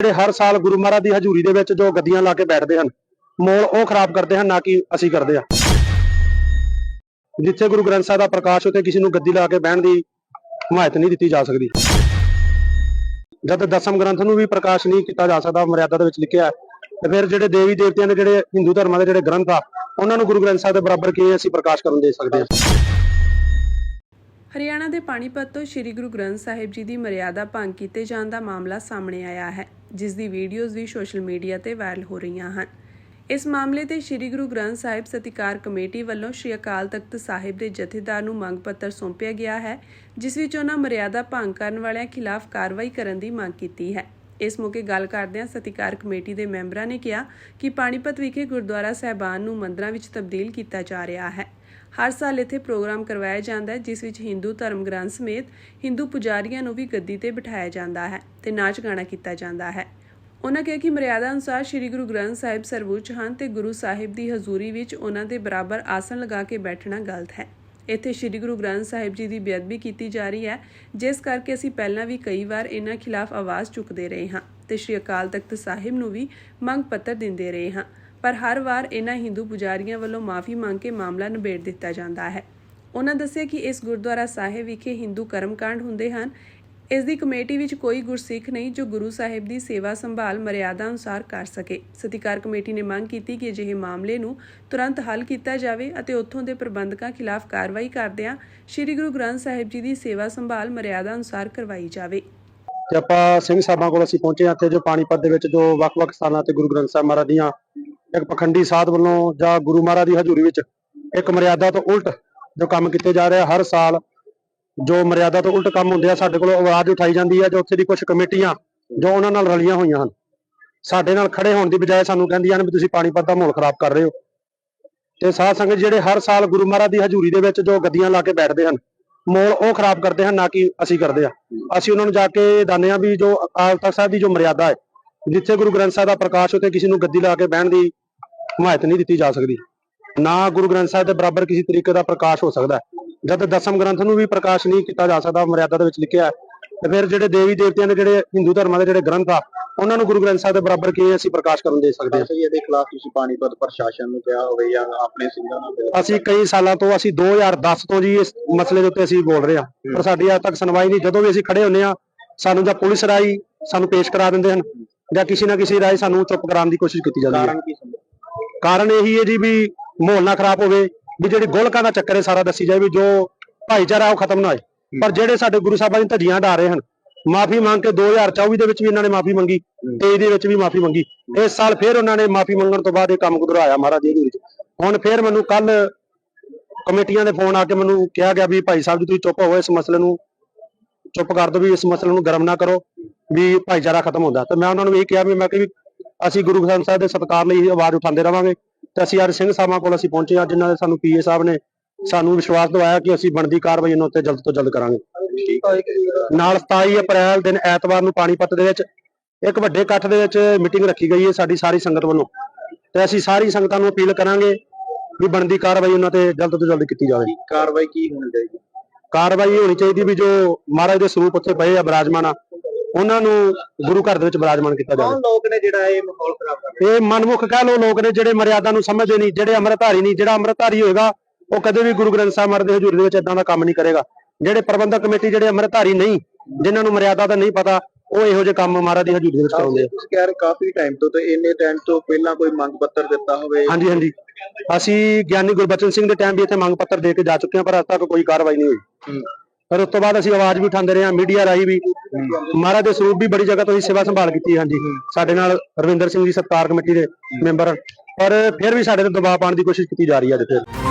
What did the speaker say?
ਜਿਹੜੇ ਹਰ ਸਾਲ ਗੁਰੂ ਮਹਾਰਾਜ ਦੀ ਹਜ਼ੂਰੀ ਦੇ ਵਿੱਚ ਜੋ ਗੱਦੀਆਂ ਲਾ ਕੇ ਬੈਠਦੇ ਹਨ, ਮੋਲ ਉਹ ਖਰਾਬ ਕਰਦੇ ਹਨ ਨਾ ਕਿ ਅਸੀਂ ਕਰਦੇ ਆ ਜਿੱਥੇ ਗੁਰੂ ਗ੍ਰੰਥ ਸਾਹਿਬ ਦਾ ਪ੍ਰਕਾਸ਼ ਉੱਤੇ ਕਿਸੇ ਨੂੰ ਗੱਦੀ ਲਾ ਕੇ ਬਹਿਣ ਦੀ ਹਮਾਇਤ ਨਹੀਂ ਦਿੱਤੀ ਜਾ ਸਕਦੀ। ਜਦ ਦਸਮ ਗ੍ਰੰਥ ਨੂੰ ਵੀ ਪ੍ਰਕਾਸ਼ ਨਹੀਂ ਕੀਤਾ ਜਾ ਸਕਦਾ, ਮਰਿਆਦਾ ਦੇ ਵਿੱਚ ਲਿਖਿਆ ਤੇ ਫਿਰ ਜਿਹੜੇ ਦੇਵੀ ਦੇਵਤਿਆਂ ਦੇ ਜਿਹੜੇ ਹਿੰਦੂ ਧਰਮਾਂ ਦੇ ਜਿਹੜੇ ਗ੍ਰੰਥ ਆ, ਉਹਨਾਂ ਨੂੰ ਗੁਰੂ ਗ੍ਰੰਥ ਸਾਹਿਬ ਦੇ ਬਰਾਬਰ ਕਿਵੇਂ ਅਸੀਂ ਪ੍ਰਕਾਸ਼ ਕਰਨ ਦੇ ਸਕਦੇ ਹਾਂ? ਹਰਿਆਣਾ ਦੇ ਪਾਣੀਪਤ ਤੋਂ ਸ੍ਰੀ ਗੁਰੂ ਗ੍ਰੰਥ ਸਾਹਿਬ ਜੀ ਦੀ ਮਰਿਆਦਾ ਭੰਗ ਕੀਤੇ ਜਾਣ ਦਾ ਮਾਮਲਾ ਸਾਹਮਣੇ ਆਇਆ ਹੈ। ਜਿਸ ਦੀ ਵੀਡੀਓਜ਼ ਵੀ ਸੋਸ਼ਲ ਮੀਡੀਆ ਤੇ ਵਾਇਰਲ ਹੋ ਰਹੀਆਂ ਹਨ। ਇਸ ਮਾਮਲੇ ਤੇ ਸ੍ਰੀ ਗੁਰੂ ਗ੍ਰੰਥ ਸਾਹਿਬ ਸਤਿਕਾਰ ਕਮੇਟੀ ਵੱਲੋਂ ਸ੍ਰੀ ਅਕਾਲ ਤਖਤ ਸਾਹਿਬ ਦੇ ਜਥੇਦਾਰ ਨੂੰ ਮੰਗ ਪੱਤਰ ਸੌਂਪਿਆ ਗਿਆ ਹੈ, ਜਿਸ ਵਿੱਚ ਉਹਨਾਂ ਮਰਿਆਦਾ ਭੰਗ ਕਰਨ ਵਾਲਿਆਂ ਖਿਲਾਫ ਕਾਰਵਾਈ ਕਰਨ ਦੀ ਮੰਗ ਕੀਤੀ ਹੈ। ਇਸ ਮੌਕੇ ਗੱਲ ਕਰਦਿਆਂ ਸਤਿਕਾਰ ਕਮੇਟੀ ਦੇ ਮੈਂਬਰਾਂ ਨੇ ਕਿਹਾ ਕਿ ਪਾਣੀਪਤ ਵਿਖੇ ਗੁਰਦੁਆਰਾ ਸਹਿਬਾਨ ਨੂੰ ਮੰਦਰਾਂ ਵਿੱਚ ਤਬਦੀਲ ਕੀਤਾ ਜਾ ਰਿਹਾ ਹੈ। ਹਰ ਸਾਲ ਇੱਥੇ ਪ੍ਰੋਗਰਾਮ ਕਰਵਾਇਆ ਜਾਂਦਾ ਹੈ, ਜਿਸ ਵਿੱਚ ਹਿੰਦੂ ਧਰਮ ਗ੍ਰੰਥ ਸਮੇਤ ਹਿੰਦੂ ਪੁਜਾਰੀਆਂ ਨੂੰ ਵੀ ਗੱਦੀ ਤੇ ਬਿਠਾਇਆ ਜਾਂਦਾ ਹੈ ਤੇ ਨਾਚ ਗਾਣਾ ਕੀਤਾ ਜਾਂਦਾ ਹੈ। ਉਹਨਾਂ ਕਿਹਾ ਕਿ ਮਰਿਆਦਾ ਅਨੁਸਾਰ ਸ੍ਰੀ ਗੁਰੂ ਗ੍ਰੰਥ ਸਾਹਿਬ ਸਰਵਉੱਚ ਹਨ ਤੇ ਗੁਰੂ ਸਾਹਿਬ ਦੀ ਹਜ਼ੂਰੀ ਵਿੱਚ ਉਹਨਾਂ ਦੇ ਬਰਾਬਰ ਆਸਣ ਲਗਾ ਕੇ ਬੈਠਣਾ ਗਲਤ ਹੈ। ਇੱਥੇ ਸ੍ਰੀ ਗੁਰੂ ਗ੍ਰੰਥ ਸਾਹਿਬ ਜੀ ਦੀ ਬੇਅਦਬੀ ਕੀਤੀ ਜਾ ਰਹੀ ਹੈ, ਜਿਸ ਕਰਕੇ ਅਸੀਂ ਪਹਿਲਾਂ ਵੀ ਕਈ ਵਾਰ ਇਹਨਾਂ ਖਿਲਾਫ ਆਵਾਜ਼ ਚੁੱਕਦੇ ਰਹੇ ਹਾਂ ਤੇ ਸ੍ਰੀ ਅਕਾਲ ਤਖਤ ਸਾਹਿਬ ਨੂੰ ਵੀ ਮੰਗ ਪੱਤਰ ਦਿੰਦੇ ਰਹੇ ਹਾਂ। ਪਰ ਹਰ ਵਾਰ ਇਹਨਾਂ ਹਿੰਦੂ ਪੁਜਾਰੀਆਂ ਵੱਲੋਂ ਮਾਫੀ ਮੰਗ ਕੇ ਮਾਮਲਾ ਨਿਬੇੜ ਦਿੱਤਾ ਜਾਂਦਾ ਹੈ। ਉਹਨਾਂ ਦੱਸਿਆ ਕਿ ਇਸ ਗੁਰਦੁਆਰਾ ਸਾਹਿਬ ਵਿਖੇ ਹਿੰਦੂ ਕਰਮਕਾਂਡ ਹੁੰਦੇ ਹਨ। ਇਸ ਦੀ ਕਮੇਟੀ ਵਿੱਚ ਕੋਈ ਗੁਰਸਿੱਖ ਨਹੀਂ ਜੋ ਗੁਰੂ ਸਾਹਿਬ ਦੀ ਸੇਵਾ ਸੰਭਾਲ ਮਰਿਆਦਾ ਅਨੁਸਾਰ ਕਰ ਸਕੇ। ਸਤਿਕਾਰ ਕਮੇਟੀ ਨੇ ਮੰਗ ਕੀਤੀ ਕਿ ਅਜਿਹੇ ਮਾਮਲੇ ਨੂੰ ਤੁਰੰਤ ਹੱਲ ਕੀਤਾ ਜਾਵੇ ਅਤੇ ਉੱਥੋਂ ਦੇ ਪ੍ਰਬੰਧਕਾਂ ਖਿਲਾਫ ਕਾਰਵਾਈ ਕਰਦਿਆਂ ਸ੍ਰੀ ਗੁਰੂ ਗ੍ਰੰਥ ਸਾਹਿਬ ਜੀ ਦੀ ਸੇਵਾ ਸੰਭਾਲ ਮਰਿਆਦਾ ਅਨੁਸਾਰ ਕਰਵਾਈ ਜਾਵੇ। ਤੇ ਆਪਾਂ ਸਿੰਘ ਸਾਹਿਬਾਂ ਕੋਲ ਅਸੀਂ ਪਹੁੰਚੇ ਹਾਂ ਇੱਥੇ ਜੋ ਪਾਣੀਪਤ ਦੇ ਵਿੱਚ ਜੋ ਵੱਖ-ਵੱਖ ਸਥਾਨਾਂ ਤੇ ਗੁਰੂ ਗ੍ਰੰਥ ਸਾਹਿਬ ਮਹਾਰਾਜ ਦੀਆਂ ਇੱਕ ਪਖੰਡੀ ਸਾਧ ਵੱਲੋਂ ਜਾਂ ਗੁਰੂ ਮਹਾਰਾਜ ਦੀ ਹਜ਼ੂਰੀ ਵਿੱਚ ਇੱਕ ਮਰਿਆਦਾ ਤੋਂ ਉਲਟ ਜੋ ਕੰਮ ਕੀਤੇ ਜਾ ਰਹੇ ਹਰ ਸਾਲ ਜੋ ਮਰਿਆਦਾ ਤੋਂ ਉਲਟ ਕੰਮ ਹੁੰਦੇ ਆ, ਸਾਡੇ ਕੋਲ ਆਵਾਜ਼ ਉਠਾਈ ਜਾਂਦੀ ਹੈ ਜੋ ਉੱਥੇ ਦੀ ਕੁਝ ਕਮੇਟੀਆਂ, ਜੋ ਉਹਨਾਂ ਨਾਲ ਰਲੀਆਂ ਹੋਈਆਂ ਹਨ। ਸਾਡੇ ਨਾਲ ਖੜੇ ਹੋਣ ਦੀ ਬਜਾਏ ਸਾਨੂੰ ਕਹਿੰਦੀਆਂ ਨੇ ਵੀ ਤੁਸੀਂ ਪਾਣੀਪਤ ਦਾ ਮਾਹੌਲ ਖਰਾਬ ਕਰ ਰਹੇ ਹੋ। ਤੇ ਸਾਧ ਸੰਗਤ ਜਿਹੜੇ ਹਰ ਸਾਲ ਗੁਰੂ ਮਹਾਰਾਜ ਦੀ ਹਜ਼ੂਰੀ ਦੇ ਵਿੱਚ ਜੋ ਗੱਦੀਆਂ ਲਾ ਕੇ ਬੈਠਦੇ ਹਨ ਮੋਲ ਉਹ ਖਰਾਬ ਕਰਦੇ ਹਨ, ਨਾ ਕਿ ਅਸੀਂ ਕਰਦੇ ਆ ਅਸੀਂ ਉਹਨਾਂ ਨੂੰ ਜਾ ਕੇ ਦਾਨੇ ਆ ਵੀ ਜੋ ਅਕਾਲ ਤਖਤ ਸਾਹਿਬ ਦੀ ਜੋ ਮਰਿਆਦਾ ਹੈ, ਜਿੱਥੇ ਗੁਰੂ ਗ੍ਰੰਥ ਸਾਹਿਬ ਦਾ ਪ੍ਰਕਾਸ਼ ਉੱਤੇ ਕਿਸੇ ਨੂੰ ਗੱਦੀ ਲਾ ਕੇ ਬਹਿਣ ਦੀ ਹਮਾਇਤ ਨਹੀਂ ਦਿੱਤੀ ਜਾ ਸਕਦੀ। ਨਾ ਗੁਰੂ ਗ੍ਰੰਥ ਸਾਹਿਬ ਦੇ ਬਰਾਬਰ ਕਿਸੇ ਤਰੀਕੇ ਦਾ ਪ੍ਰਕਾਸ਼ ਹੋ ਸਕਦਾ ਜਦ ਦਸਮ ਗ੍ਰੰਥ ਨੂੰ ਵੀ ਪ੍ਰਕਾਸ਼ ਨਹੀਂ ਕੀਤਾ ਜਾ ਸਕਦਾ ਮਰਿਆਦਾ ਦੇ ਵਿੱਚ ਲਿਖਿਆ ਤੇ ਫਿਰ ਜਿਹੜੇ ਦੇਵੀ ਦੇਵਤਿਆਂ ਦੇ ਜਿਹੜੇ ਹਿੰਦੂ ਧਰਮਾਂ ਦੇ ਜਿਹੜੇ ਗ੍ਰੰਥ ਆ ਉਹਨਾਂ ਨੂੰ ਗੁਰੂ ਗ੍ਰੰਥ ਸਾਹਿਬ ਦੇ ਬਰਾਬਰ ਕਿਵੇਂ ਅਸੀਂ ਪ੍ਰਕਾਸ਼ ਕਰਨ ਦੇ ਸਕਦੇ ਹਾਂ? ਸਹੀ ਇਹਦੇ ਖਿਲਾਫ ਤੁਸੀਂ ਪਾਣੀਪਤ ਪ੍ਰਸ਼ਾਸਨ ਨੂੰ ਕਿਹਾ ਹੋਵੇ ਜਾਂ ਆਪਣੇ ਸਿੰਘਾਂ ਨੂੰ ਅਸੀਂ ਕਈ ਸਾਲਾਂ ਤੋਂ ਅਸੀਂ 2010 ਤੋਂ ਜੀ ਇਸ ਮਸਲੇ ਦੇ ਉੱਤੇ ਅਸੀਂ ਬੋਲ ਰਹੇ ਹਾਂ ਪਰ ਸਾਡੀ ਅੱਜ ਤੱਕ ਸੁਣਵਾਈ ਨਹੀਂ। ਜਦੋਂ ਵੀ ਅਸੀਂ ਖੜੇ ਹੁੰਨੇ ਆ ਸਾਨੂੰ ਜਾਂ ਪੁਲਿਸ ਰਾਈ ਸਾਨੂੰ ਪੇਸ਼ ਕਰਾ ਦਿੰਦੇ ਹਨ ਜਾਂ ਕਿਸੇ ਨਾ ਕਿਸੇ ਰਾਈ ਸਾਨੂੰ ਚੁੱਪ ਕਰਾਉਣ ਦੀ ਕੋਸ਼ਿਸ਼ ਕੀਤੀ ਜਾਂਦੀ ਹੈ। ਕਾਰਨ ਇਹੀ ਹੈ ਜੀ ਵੀ ਮਾਹੌਲ ਨਾ ਖਰਾਬ ਹੋਵੇ ਵੀ ਜਿਹੜੀ ਗੋਲਕਾਂ ਦਾ ਚੱਕਰ ਹੈ ਸਾਰਾ ਦੱਸੀ ਜਾਏ ਵੀ ਜੋ ਭਾਈਚਾਰਾ ਉਹ ਖਤਮ ਨਾ ਹੋਏ। ਪਰ ਜਿਹੜੇ ਸਾਡੇ ਗੁਰੂ ਸਾਹਿਬਾਂ ਦੀ ਧੱਜੀਆਂ ਢਾ ਰਹੇ ਹਨ ਮਾਫੀ ਮੰਗ ਕੇ 2024 ਦੇ ਵਿੱਚ ਵੀ ਇਹਨਾਂ ਨੇ ਮਾਫੀ ਮੰਗੀ 23 ਦੇ ਵਿੱਚ ਵੀ ਮਾਫੀ ਮੰਗੀ। ਇਸ ਸਾਲ ਫਿਰ ਉਹਨਾਂ ਨੇ ਮਾਫੀ ਮੰਗਣ ਤੋਂ ਬਾਅਦ ਇਹ ਕੰਮ ਦੁਹਰਾਇਆ ਮਹਾਰਾਜ ਦੀ ਹਜ਼ੂਰੀ 'ਚ ਹੁਣ ਫਿਰ ਮੈਨੂੰ ਕੱਲ ਕਮੇਟੀਆਂ ਦੇ ਫੋਨ ਆ ਕੇ ਮੈਨੂੰ ਕਿਹਾ ਗਿਆ ਵੀ ਭਾਈ ਸਾਹਿਬ ਜੀ ਤੁਸੀਂ ਚੁੱਪ ਹੋਵੋ ਇਸ ਮਸਲੇ ਨੂੰ ਚੁੱਪ ਕਰ ਦਿਓ ਵੀ ਇਸ ਮਸਲੇ ਨੂੰ ਗਰਮ ਨਾ ਕਰੋ ਵੀ ਭਾਈਚਾਰਾ ਖਤਮ ਹੁੰਦਾ। ਤੇ ਮੈਂ ਉਹਨਾਂ ਨੂੰ ਇਹ ਕਿਹਾ ਵੀ ਮੈਂ ਕਿ ਵੀ ਅਸੀਂ ਗੁਰੂ ਗ੍ਰੰਥ ਸਾਹਿਬ ਦੇ ਸਤਿਕਾਰ ਲਈ ਆਵਾਜ਼ ਉਠਾਉਂਦੇ ਰਵਾਂਗੇ। ਤੇ ਅਸੀਂ ਅੱਜ ਸਿੰਘ ਸਾਹਿਬਾਂ ਕੋਲ ਅਸੀਂ ਪਹੁੰਚੇ ਹਾਂ ਜਿਨ੍ਹਾਂ ਦੇ ਸਾਨੂੰ ਪੀਏ ਸਾਹਿਬ ਨੇ ਸਾਨੂੰ ਵਿਸ਼ਵਾਸ ਦਿਵਾਇਆ ਕਿ ਅਸੀਂ ਬਣਦੀ ਕਾਰਵਾਈ ਇਹਨਾਂ ਉੱਤੇ ਜਲਦ ਤੋਂ ਜਲਦ ਕਰਾਂਗੇ। ਨਾਲ 27 ਅਪ੍ਰੈਲ ਦਿਨ ਐਤਵਾਰ ਨੂੰ ਪਾਣੀਪਤ ਦੇ ਵਿੱਚ ਇੱਕ ਵੱਡੇ ਇਕੱਠ ਦੇ ਵਿੱਚ ਮੀਟਿੰਗ ਰੱਖੀ ਗਈ ਹੈ ਸਾਡੀ ਸਾਰੀ ਸੰਗਤ ਵੱਲੋਂ। ਤੇ ਅਸੀਂ ਸਾਰੀ ਸੰਗਤਾਂ ਨੂੰ ਅਪੀਲ ਕਰਾਂਗੇ ਵੀ ਬਣਦੀ ਕਾਰਵਾਈ ਉਹਨਾਂ ਤੇ ਜਲਦ ਤੋਂ ਜਲਦ ਕੀਤੀ ਜਾਵੇ। ਕਾਰਵਾਈ ਕੀ ਹੋਣੀ ਚਾਹੀਦੀ? ਕਾਰਵਾਈ ਹੋਣੀ ਚਾਹੀਦੀ ਵੀ ਜੋ ਮਹਾਰਾਜ ਦੇ ਸਰੂਪ ਉੱਥੇ ਪਏ ਆ ਬਿਰਾਜਮਾਨ ਆ ਉਹਨਾਂ ਨੂੰ ਗੁਰੂ ਘਰ ਦੇ ਵਿੱਚ ਬਿਰਾਜਮਾਨ ਕੀਤਾ ਜਾਵੇ। ਲੋਕ ਨੇ ਜਿਹੜਾ ਇਹ ਮਾਹੌਲ ਖਰਾਬ ਕਰ ਇਹ ਮਨਮੁਖ ਕਹਿ ਲੋ ਲੋਕ ਨੇ ਜਿਹੜੇ ਮਰਿਆਦਾ ਨੂੰ ਸਮਝਦੇ ਨਹੀਂ ਜਿਹੜੇ ਅੰਮ੍ਰਿਤਧਾਰੀ ਨਹੀਂ ਜਿਹੜਾ ਅੰਮ੍ਰਿਤਧਾਰੀ ਹੋਏਗਾ ਉਹ ਕਦੇ ਵੀ ਗੁਰੂ ਗ੍ਰੰਥ ਸਾਹਿਬ ਮਹਾਰਾਜ ਦੇ ਹਜ਼ੂਰੀ ਦੇ ਵਿੱਚ ਇਦਾਂ ਦਾ ਕੰਮ ਨਹੀਂ ਕਰੇਗਾ। ਜਿਹੜੇ ਪ੍ਰਬੰਧਕ ਕਮੇਟੀ ਜਿਹੜੇ ਅੰਮ੍ਰਿਤਧਾਰੀ ਨਹੀਂ ਜਿਨ੍ਹਾਂ ਨੂੰ ਮਰਿਆਦਾ ਦਾ ਨਹੀਂ ਪਤਾ ਉਹ ਇਹੋ ਜਿਹੇ ਕੰਮ ਮਹਾਰਾਜ ਦੀ ਹਜ਼ੂਰੀ ਦੇ ਵਿੱਚ ਕਰਾਉਂਦੇ ਆ। ਤੁਸੀਂ ਕਹਿ ਰਹੇ ਕਾਫੀ ਟਾਈਮ ਤੋਂ ਤੇ ਇੰਨੇ ਟਾਈਮ ਤੋਂ ਪਹਿਲਾਂ ਕੋਈ ਮੰਗ ਪੱਤਰ ਦਿੱਤਾ ਹੋਵੇ। ਹਾਂਜੀ ਹਾਂਜੀ। ਅਸੀਂ ਗਿਆਨੀ ਗੁਰਬਚਨ ਸਿੰਘ ਦੇ ਟਾਈਮ ਵੀ ਇੱਥੇ ਮੰਗ ਪੱਤਰ ਦੇ ਕੇ ਜਾ ਚੁੱਕੇ ਹਾਂ ਪਰ ਅੱਜ ਤੱਕ ਕੋਈ ਕਾਰਵਾਈ ਨਹੀਂ ਹੋਈ। ਹੂੰ। ਫਿਰ ਉਸ ਤੋਂ ਬਾਅਦ ਅਸੀਂ ਆਵਾਜ਼ ਵੀ ਉਠਾਉਂਦੇ ਰਹੇ ਹਾਂ, ਮੀਡੀਆ ਰਾਹੀਂ ਵੀ। ਮਹਾਰਾਜ ਦੇ ਸਰੂਪ ਵੀ ਬੜੀ ਜਗ੍ਹਾ ਤੋਂ ਅਸੀਂ ਸੇਵਾ ਸੰਭਾਲ ਕੀਤੀ, ਹਾਂਜੀ। ਸਾਡੇ ਨਾਲ ਰਵਿੰਦਰ ਸਿੰਘ ਜੀ, ਸਤਕਾਰ ਕਮੇਟੀ ਦੇ ਮੈਂਬਰ। ਪਰ ਫਿਰ ਵੀ ਸਾਡੇ ਤੇ ਦਬਾਅ ਪਾਉਣ ਦੀ ਕੋਸ਼ਿਸ਼ ਕੀਤੀ ਜਾ ਰਹੀ ਹੈ ਅੱਜ ਫਿਰ।